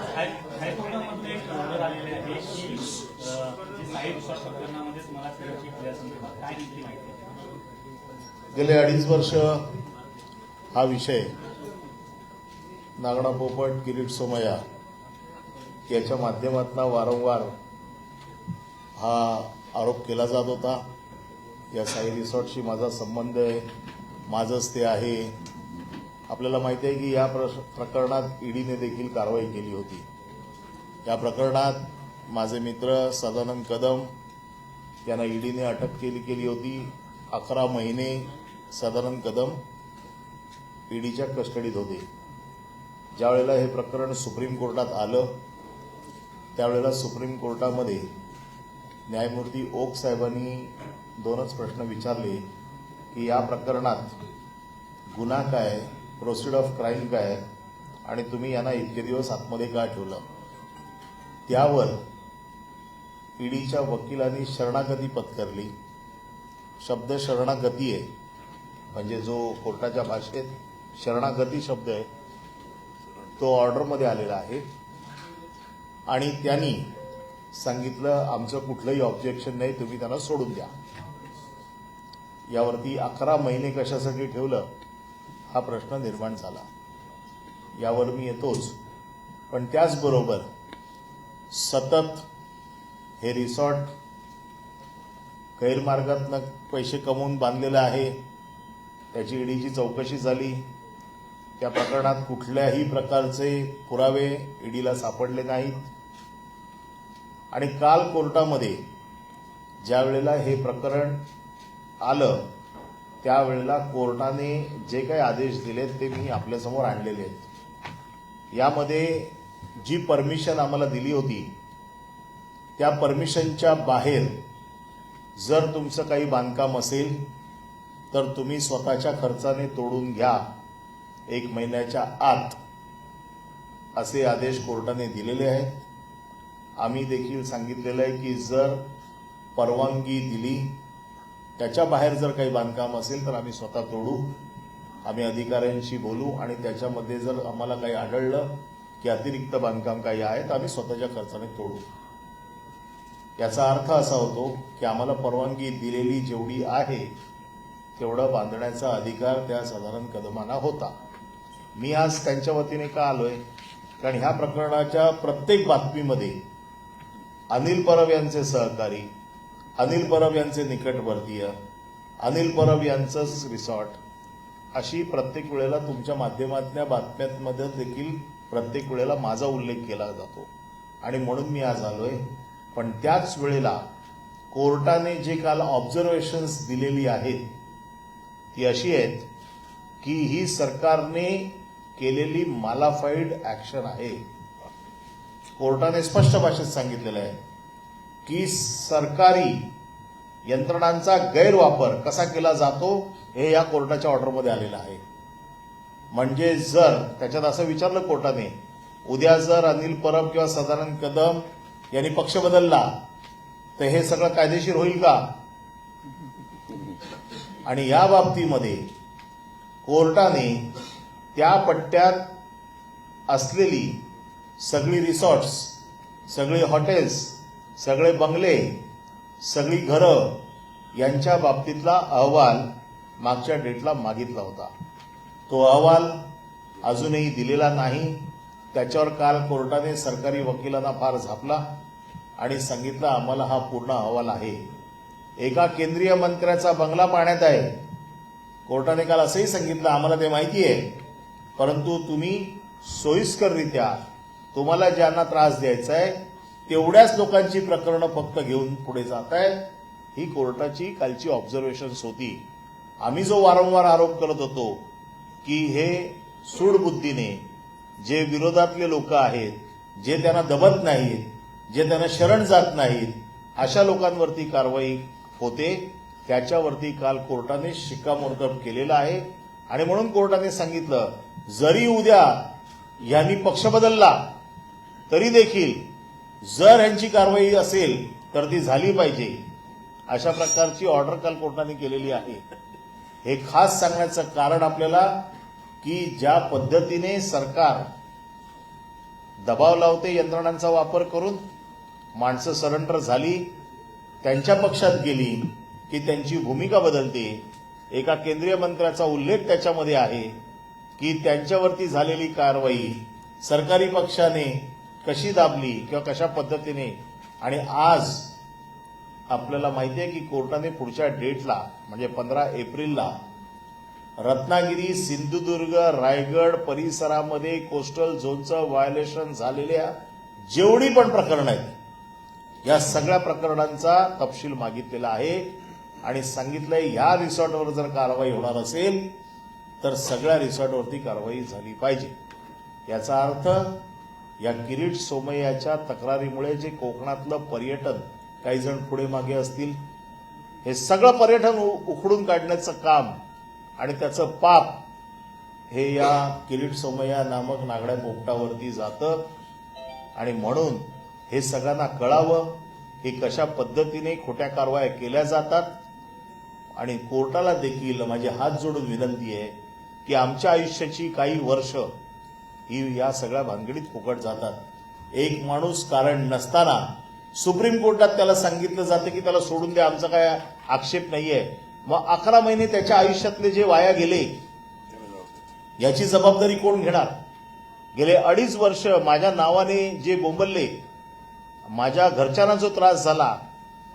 हायकोर्टामध्ये एक ऑर्डर आलेली आहे की अ, जी साई रिसॉर्ट प्रकरणामध्ये तुम्हाला फिरायची असल्यासंदर्भात काय नेमकी माहिती गेले अडीच वर्ष हा विषय नागडा पोपट किरीट सोमया याच्या माध्यमातून वारंवार हा आरोप केला जात होता. या साई रिसॉर्टशी माझा संबंध आहे माझंच ते आहे. आपल्याला माहिती आहे की या प्रकरणात ईडीने देखील कारवाई केली होती. या प्रकरणात माझे मित्र सदानंद कदम यांना ईडीने अटक केली केली होती. अकरा महिने सदानंद कदम ईडीच्या कस्टडीत होते. ज्यावेळेला हे प्रकरण सुप्रीम कोर्टात आलं त्यावेळेला सुप्रीम कोर्टामध्ये न्यायमूर्ती ओक साहेबांनी दोनच प्रश्न विचारले की या प्रकरणात गुन्हा काय प्रोसिड ऑफ क्राईम काय आणि तुम्ही यांना इतके दिवस आतमध्ये का ठेवलं? त्यावर ईडीच्या वकिलांनी शरणागती पत्करली. शब्द शरणागती आहे म्हणजे जो कोर्टाच्या भाषेत शरणागती शब्द आहे तो ऑर्डरमध्ये आलेला आहे. आणि त्यांनी सांगितलं आमचं कुठलंही ऑब्जेक्शन नाही तुम्ही त्यांना सोडून द्या. यावरती अकरा महिने कशासाठी ठेवलं हा प्रश्न निर्माण झाला. यावर मी येतोच. पण त्याचबरोबर सतत हे रिसॉर्ट गैरमार्गातनं पैसे कमवून बांधलेलं आहे. त्याची ईडीची चौकशी झाली. त्या प्रकरणात कुठल्याही प्रकारचे पुरावे ईडीला सापडले नाहीत. आणि काल कोर्टामध्ये ज्या वेळेला हे प्रकरण आलं त्यावेळेला कोर्टाने जे काही आदेश दिलेत ते मी आपल्यासमोर आणलेले आहेत. यामध्ये जी परमिशन आम्हाला दिली होती त्या परमिशनच्या बाहेर जर तुमचं काही बांधकाम असेल तर तुम्ही स्वतःच्या खर्चाने तोडून घ्या एक महिन्याच्या आत. असे आदेश कोर्टाने दिलेले आहेत. आम्ही देखील सांगितलेलं आहे की जर परवानगी दिली त्याच्या बाहेर जर काही बांधकाम असेल तर आम्ही स्वतः तोडू. आम्ही अधिकाऱ्यांशी बोलू आणि त्याच्यामध्ये जर आम्हाला काही आढळलं की अतिरिक्त बांधकाम काही आहे तर आम्ही स्वतःच्या खर्चाने तोडू. याचा अर्थ असा होतो की आम्हाला परवानगी दिलेली जेवढी आहे तेवढं बांधण्याचा अधिकार त्या साधारण कदमांना होता. मी आज त्यांच्या वतीने का आलोय? कारण ह्या प्रकरणाच्या प्रत्येक बातमीमध्ये अनिल परब यांचे सहकारी अनिल परब यांचे निकटवर्तीय अनिल परब यांचंच रिसॉर्ट अशी प्रत्येक वेळेला तुमच्या माध्यमातल्या बातम्यांमध्ये देखील प्रत्येक वेळेला माझा उल्लेख केला जातो. आणि म्हणून मी आज आलोय. पण त्याच वेळेला कोर्टाने जे काल ऑब्झर्वेशन्स दिलेली आहेत ती अशी आहेत की ही सरकारने केलेली मालाफाईड ऍक्शन आहे. कोर्टाने स्पष्ट भाषेत सांगितलेलं आहे की सरकारी यंत्रणांचा गैरवापर कसा केला जातो हे या कोर्टाच्या ऑर्डरमध्ये आलेलं आहे. म्हणजे जर त्याच्यात असं विचारलं कोर्टाने उद्या जर अनिल परब किंवा सदानंद कदम यांनी पक्ष बदलला तर हे सगळं कायदेशीर होईल का? आणि या बाबतीमध्ये कोर्टाने त्या पट्ट्यात असलेली सगळी रिसॉर्ट्स सगळी हॉटेल्स सगळे बंगले सगळी घरं यांच्या बाबतीतला अहवाल मागच्या डेटला मागितला होता. तो अहवाल अजूनही दिलेला नाही. त्याच्यावर काल कोर्टाने सरकारी वकिलांना फार झापला आणि सांगितलं आम्हाला हा पूर्ण अहवाल आहे. एका केंद्रीय मंत्र्याचा बंगला पाण्यात आहे. कोर्टाने काल असंही सांगितलं आम्हाला ते माहिती आहे. परंतु तुम्ही सोयीस्कररित्या तुम्हाला ज्यांना त्रास द्यायचा आहे तेवढ्याच लोकांची प्रकरणं फक्त घेऊन पुढे जात आहे ही कोर्टाची कालची ऑब्झर्वेशन्स होती. आम्ही जो वारंवार आरोप करत होतो की हे सूडबुद्धीने जे विरोधातले लोक आहेत जे त्यांना दबत नाहीत जे त्यांना शरण जात नाहीत अशा लोकांवरती कारवाई होते. त्याच्यावरती काल कोर्टाने शिक्कामोर्तब केलेलं आहे. आणि म्हणून कोर्टाने सांगितलं जरी उद्या यांनी पक्ष बदलला तरी देखील जर ह्यांची कारवाई असेल तर ती झाली पाहिजे. अशा प्रकारची ऑर्डर काल कोर्टाने केलेली आहे. हे खास सांगण्याचं कारण आपल्याला की ज्या पद्धतीने सरकार दबाव लावते यंत्रणांचा वापर करून माणसं सरेंडर झाली त्यांच्या पक्षात गेली की त्यांची भूमिका बदलते. एका केंद्रीय मंत्र्याचा उल्लेख त्याच्यामध्ये आहे की त्यांच्यावरती झालेली कारवाई सरकारी पक्षाने कशी दाबली किंवा कशा पद्धतीने? आणि आज आपल्याला माहिती आहे की कोर्टाने पुढच्या डेटला म्हणजे पंधरा एप्रिलला रत्नागिरी सिंधुदुर्ग रायगड परिसरामध्ये कोस्टल झोनचं व्हायोलेशन झालेल्या जेवढी पण प्रकरणं आहेत या सगळ्या प्रकरणांचा तपशील मागितलेला आहे. आणि सांगितलंय या रिसॉर्टवर जर कारवाई होणार असेल तर सगळ्या रिसॉर्टवरती कारवाई झाली पाहिजे. याचा अर्थ या किरीट सोमय्याच्या तक्रारीमुळे जे कोकणातलं पर्यटन काही जण पुढे मागे असतील हे सगळं पर्यटन उ- उखडून काढण्याचं काम आणि त्याचं पाप हे या किरीट सोमय्या नामक नागड्या पोपटावरती जातं. आणि म्हणून हे सगळ्यांना कळावं की कशा पद्धतीने खोट्या कारवाया केल्या जातात. आणि कोर्टाला देखील माझी हात जोडून विनंती आहे की आमच्या आयुष्याची काही वर्ष ही या सगळ्या भानगडीत फुकट जातात. एक माणूस कारण नसताना सुप्रीम कोर्टात त्याला सांगितलं जातं की त्याला सोडून द्या आमचा काय आक्षेप नाहीये. मग अकरा महिने त्याच्या आयुष्यातले जे वाया गेले याची जबाबदारी कोण घेणार? गेले अडीच वर्ष माझ्या नावाने जे बोंबलले माझ्या घरच्यांना जो त्रास झाला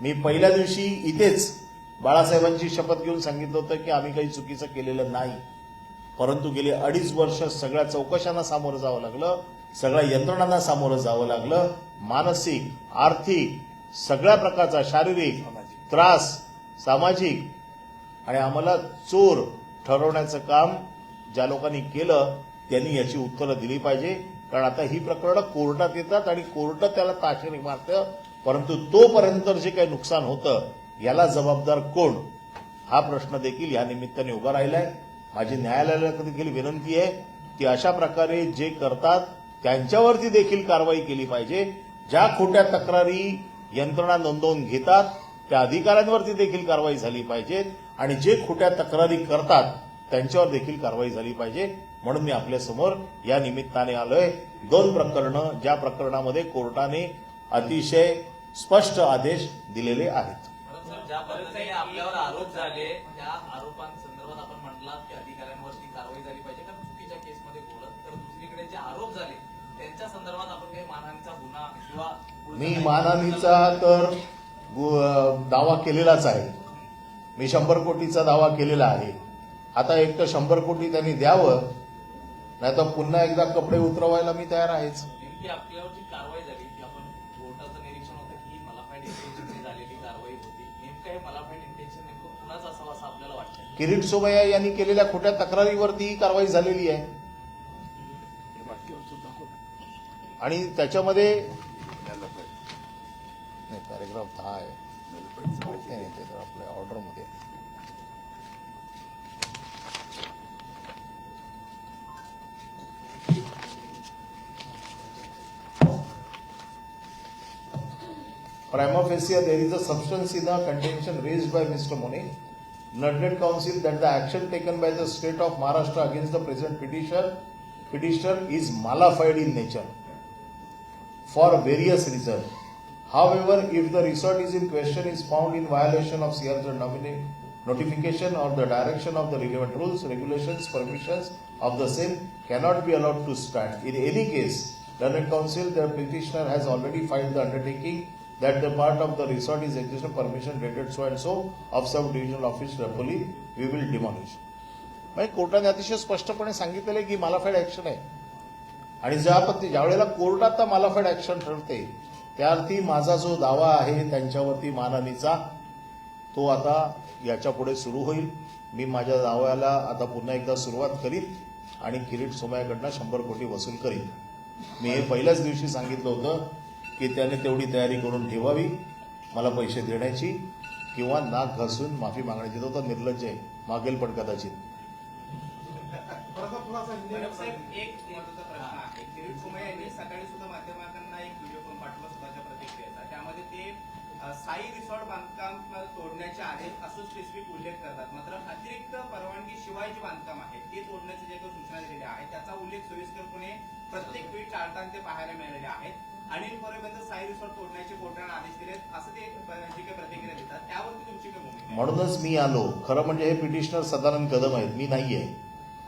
मी पहिल्या दिवशी इथेच बाळासाहेबांची शपथ घेऊन सांगितलं होतं की आम्ही काही चुकीचं केलेलं नाही. परंतु गेले अडीच वर्ष सगळ्या चौकशांना सामोरं जावं लागलं सगळ्या यंत्रणांना सामोरं जावं लागलं. मानसिक आर्थिक सगळ्या प्रकारचा शारीरिक त्रास सामाजिक. आणि आम्हाला चोर ठरवण्याचं काम ज्या लोकांनी केलं त्यांनी याची उत्तरं दिली पाहिजे. कारण आता ही प्रकरणं कोर्टात येतात आणि कोर्ट त्याला ताशेरी मारतं. परंतु तोपर्यंत जे काही नुकसान होतं याला जबाबदार कोण? हा प्रश्न देखील या निमित्ताने उभा राहिलाय. माझी न्यायालयाला देखील विनंती आहे की अशा प्रकारे जे करतात त्यांच्यावरती देखील कारवाई केली पाहिजे. ज्या खोट्या तक्रारी यंत्रणा नोंदवून घेतात त्या अधिकाऱ्यांवरती देखील कारवाई झाली पाहिजे. आणि जे खोट्या तक्रारी करतात त्यांच्यावर देखील कारवाई झाली पाहिजे. म्हणून मी आपल्यासमोर या निमित्ताने आलोय. दोन प्रकरणं ज्या प्रकरणामध्ये कोर्टाने अतिशय स्पष्ट आदेश दिलेले आहेत. परंतु ज्या पद्धतीने आपल्यावर आरोप झाले त्या आरोपांसंदर्भात आपण की अधिकाऱ्यांवरती कारवाई झाली पाहिजे कारण चुकीच्या केसमध्ये बोलत. तर दुसरीकडे जे आरोप झाले त्यांच्या संदर्भात आपण काही मानहानीचा गुन्हा किंवा मी मानहानीचा तर दावा केलेलाच आहे. मी शंभर कोटीचा दावा केलेला आहे. आता एक तर शंभर कोटी त्यांनी द्यावं नाही तर पुन्हा एकदा कपडे उतरवायला मी तयार आहेच. नेमकी आपल्यावर जी कारवाई झाली की आपण कोर्टाचं निरीक्षण होतं की मलाफाईड इंटेन्शन झालेली कारवाई होती. नेमकं हे मलाफाईड इंटेन्शन नेमकं कुणाचं असावं असं आपल्याला वाटतं किरीट सोमय्या यांनी केलेल्या खोट्या तक्रारीवरती ही कारवाई झालेली आहे. आणि त्याच्यामध्ये नाही पॅरेग्राफ दहा आहे. Prima facie, there is a substance in the contention raised by Mr. Mone. Nugget Council that the action taken by the state of Maharashtra against the present petitioner, petitioner is malified in nature for various reasons. However, if the resort is in question is found in violation of CRZ notification or the direction of the relevant rules, regulations, permissions of the same cannot be allowed to stand. In any case, learned council, the petitioner has already filed the undertaking that the part of the resort is existing permission dated so and so of sub divisional office रपोली we will demolish. म्हणजे कोर्टाने अतिशय स्पष्टपणे सांगितलेलं आहे की मालाफाईड action आहे. आणि ज्या पद्धती ज्यावेळेला कोर्टात मालाफाईड ऍक्शन ठरते त्याअर्थी माझा जो दावा आहे त्यांच्यावरती मानहानीचा तो आता याच्यापुढे सुरू होईल. मी माझ्या दाव्याला आता पुन्हा एकदा सुरुवात करीन आणि किरीट सोमयाकडनं शंभर कोटी वसूल करीन मी हे पहिल्याच दिवशी सांगितलं होतं. की त्याने तेवढी तयारी करून ठेवावी मला पैसे देण्याची किंवा नाक घासून माफी मागण्याची. तो तर निर्लज्ज आहे. मागेल पण कदाचित. एक महत्त्वाचा प्रश्न आहे. किरीट यांनी सकाळी सुद्धा माध्यमांना एक व्हिडिओ पण पाठवला स्वतःच्या प्रतिक्रियेचा. त्यामध्ये ते साई रिसॉर्ट बांधकाम तोडण्याचे आहेत असं स्पेसिफिक उल्लेख करतात. मात्र अतिरिक्त परवानगी शिवाय जे बांधकाम आहे ते तोडण्याचे जे काही सूचना दिलेल्या आहेत त्याचा उल्लेख सोयीस्करपणे प्रत्येक ट्विट टाळताना ते पाहायला मिळालेले आहेत. अनिल परबंद साई रिसॉर्ट तोडण्याचे कोर्टाने आदेश दिले असं ते जी काही प्रतिक्रिया देतात त्यावरती तुमची काय भूमिका म्हणूनच मी आलो. खरं म्हणजे हे पिटिशनर सदानंद कदम आहेत. मी नाही आहे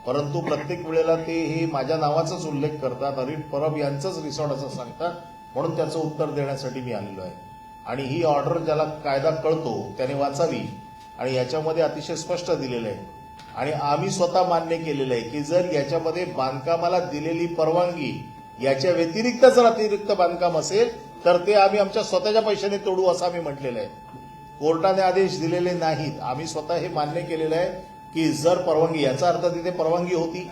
परंतु प्रत्येक वेळेला ते हे माझ्या नावाचाच उल्लेख करतात. अनिल परब यांचंच रिसॉर्ट असं सांगतात. म्हणून त्याचं उत्तर देण्यासाठी मी आलेलो आहे. आणि ही ऑर्डर ज्याला कायदा कळतो त्याने वाचावी. आणि याच्यामध्ये अतिशय स्पष्ट दिलेलं आहे. आणि आम्ही स्वतः मान्य केलेलं आहे की जर याच्यामध्ये बांधकामाला दिलेली परवानगी याच्या व्यतिरिक्त जर अतिरिक्त बांधकाम असेल तर ते आम्ही आमच्या स्वतःच्या पैशाने तोडू असं आम्ही म्हटलेलं आहे. कोर्टाने आदेश दिलेले नाहीत. आम्ही स्वतः हे मान्य केलेलं आहे की जर परवानगी याचा अर्थ तिथे परवानगी होती.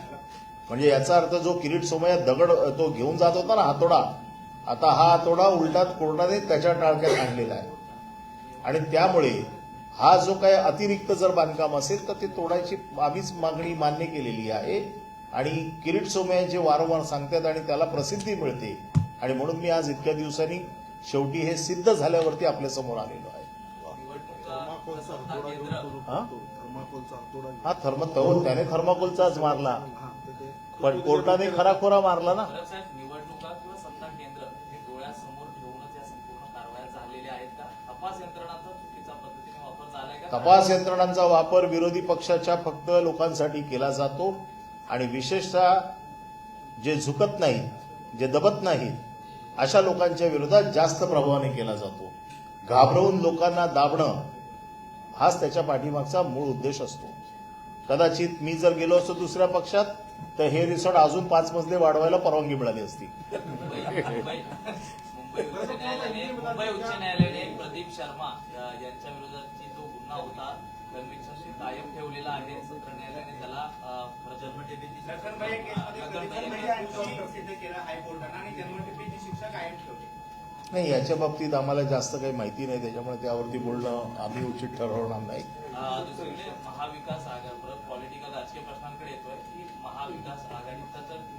म्हणजे याचा अर्थ जो किरीट सोमय्या दगड तो घेऊन जात होता ना हातोडा आता हा हातोडा उलटात कोर्टाने त्याच्या टाळक्यात आणलेला आहे. आणि त्यामुळे हा जो काही अतिरिक्त जर बांधकाम असेल तर ते तोडायची आम्हीच मागणी मान्य केलेली आहे. आणि किरीट सोमय्या जे वारंवार सांगतात आणि त्याला प्रसिद्धी मिळते. आणि म्हणून मी आज इतक्या दिवसांनी शेवटी हे सिद्ध झाल्यावरती आपल्यासमोर आलेलो आहे. हा? थर्म त्याने थर्माकोलचाच मारला. पण कोर्टाने खराखोरा मारला ना? भरत साहेब निवडणुका किंवा सत्ता केंद्र हे डोळ्यासमोर ठेवूनच या संपूर्ण कारवाया झालेल्या आहेत का? तपास यंत्रणांचा चुकीचा पद्धतीने वापर झालाय का? तपास यंत्रणांचा वापर विरोधी पक्षाच्या फक्त लोकांसाठी केला जातो. आणि विशेषतः जे झुकत नाहीत जे दबत नाहीत अशा लोकांच्या विरोधात जास्त प्रभावाने केला जातो. घाबरवून लोकांना दाबणं हाच त्याच्या पाठीमागचा मूळ उद्देश असतो. कदाचित मी जर गेलो असतो दुसऱ्या पक्षात तर हे रिसॉर्ट अजून पाच मजले वाढवायला परवानगी मिळाली असती. मुंबई उच्च न्यायालयाने प्रदीप शर्मा यांच्या विरोधात जो गुन्हा होता कन्व्हिक्शन कायम ठेवलेला आहे सत्र न्यायालयाने त्याला नाही याच्या बाबतीत आम्हाला जास्त काही माहिती नाही त्याच्यामुळे त्यावरती बोलणं आम्ही उचित ठरवणार नाही. महाविकास आघाडी परत पॉलिटिकल राजकीय प्रश्नांकडे येतोय की महाविकास आघाडीचा तर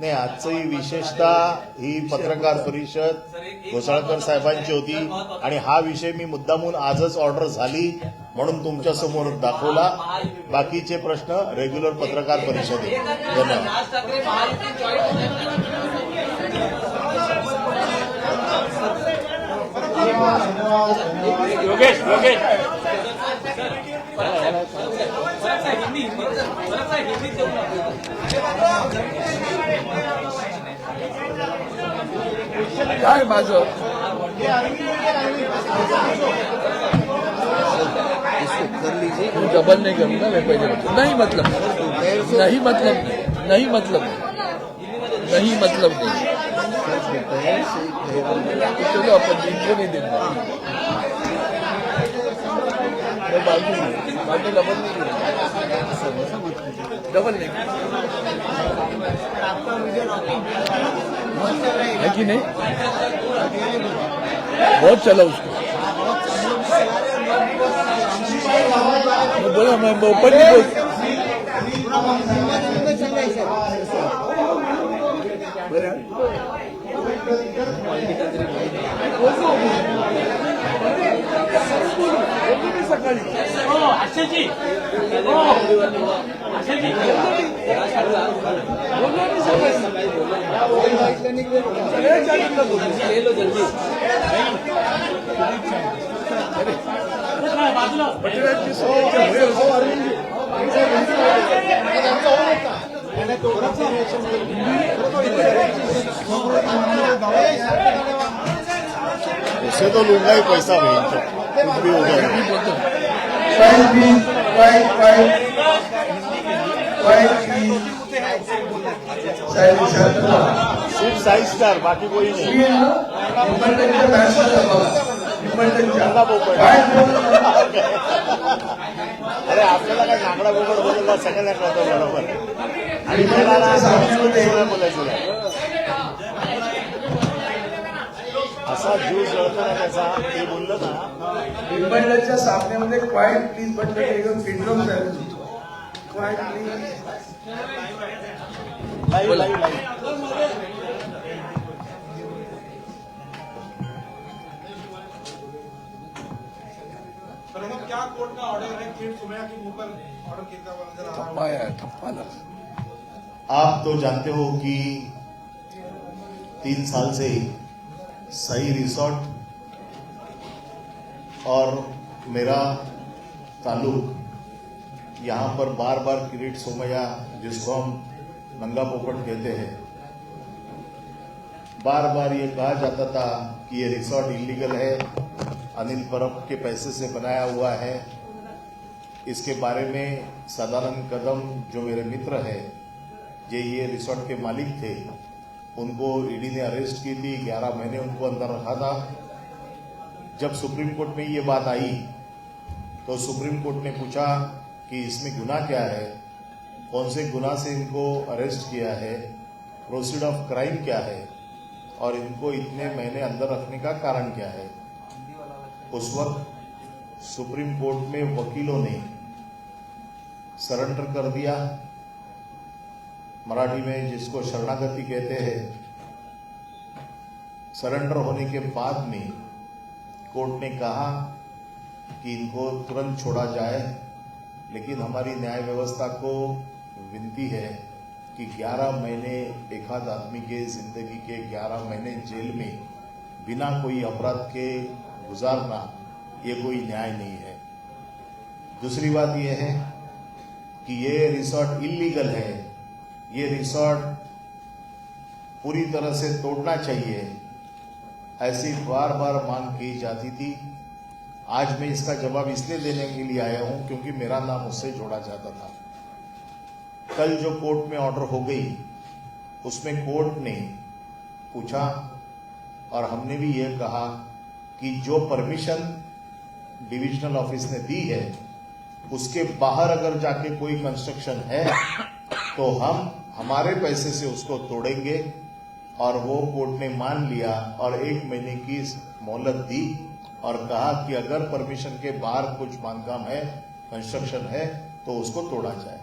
नाही आजची विशेषतः ही पत्रकार परिषद घोसाळकर साहेबांची होती आणि हा विषय मी मुद्दामून आजच ऑर्डर झाली म्हणून तुमच्यासमोर दाखवला. बाकीचे प्रश्न रेग्युलर पत्रकार परिषदेत धन्यवाद. योगेश योगेश. काय माझं तुम जबल नहीं करूँगा मैं पहले नहीं मतलब. नहीं मतलब नहीं. मतलब नहीं. मतलब नहीं. चलो अपन इनको नहीं देंगे मैं डबल नहीं डबल नहीं. है कि नहीं? बहुत चला उसको. बोला मैं ओपन नहीं बोल। सकाळी हो आशाजी हो आशाजी सगळ्यात जास्त बोललो. बाजूला पटवर्धन सगळ्याच्या भय होतो. उसे तो लूंगा ही पैसा भेज सिर्फ साइज स्टार बाकी कोई नहीं. अरे आपल्याला काय नागडा बोकड बोलायला सगळ्यांना कळतं बरोबर. आणि बोलायचं. असा जीव जळतो ना त्याचा ते बोललं ना. सामन्यामध्ये क्वाईट प्लीज़ बटन एकदम syndrome quiet please live live live. तर क्या कोर्ट का ऑर्डर है? किट सुमैया के मुँह पर ऑर्डर किया हुआ नज़र आ रहा है थप्पा आहे थप्पा लगा। आप तो जानते हो कि तीन साल से सही रिसोर्ट और मेरा ताल्लुक। यहाँ पर बार बार किरीट सोमैया, जिसको हम नंगा पोपट कहते हैं। बार बार ये कहा जाता था कि ये रिसोर्ट इलीगल है, अनिल परब के पैसे से बनाया हुआ है। इसके बारे में सदानंद कदम जो मेरे मित्र है जे ये रिसोर्ट के मालिक थे। उनको ईडी ने अरेस्ट की थी 11 महीने उनको अंदर रखा था। जब सुप्रीम कोर्ट में ये बात आई तो सुप्रीम कोर्ट ने पूछा कि इसमें गुना क्या है? कौन से गुना से इनको अरेस्ट किया है? प्रोसीड ऑफ़ क्राइम क्या है? और इनको इतने महीने अंदर रखने का कारण क्या है? उस वक्त सुप्रीम कोर्ट में वकीलों ने सरेंडर कर दिया। मराठी में जिसको शरणागति कहते हैं, सरेंडर होने के बाद में कोर्ट ने कहा कि इनको तुरंत छोड़ा जाए, लेकिन हमारी न्याय व्यवस्था को विनती है कि 11 महीने एक आदमी के ज़िंदगी के 11 महीने जेल में बिना कोई अपराध के गुजारना, ये कोई न्याय नहीं है। दूसरी बात यह है कि ये रिसोर्ट इलीगल है। ये रिसोर्ट पूरी तरह से तोड़ना चाहिए। ऐसी बार बार मांग की जाती थी। आज मैं इसका जवाब इसलिए देने के लिए आया हूँ क्योंकि मेरा नाम उससे जोड़ा जाता था। कल जो कोर्ट में ऑर्डर हो गई, उसमें कोर्ट ने पूछा और हमने भी यह कहा कि जो परमिशन डिविजनल ऑफ़िस ने दी है, उसके बाहर अगर जाके कोई कंस्ट्रक्शन है तो हम हमारे पैसे से उसको तोड़ेंगे और वो कोर्ट ने मान लिया और एक महीने की मोहलत दी और कहा कि अगर परमिशन के बाहर कुछ बांधकाम है कंस्ट्रक्शन है तो उसको तोड़ा जाए।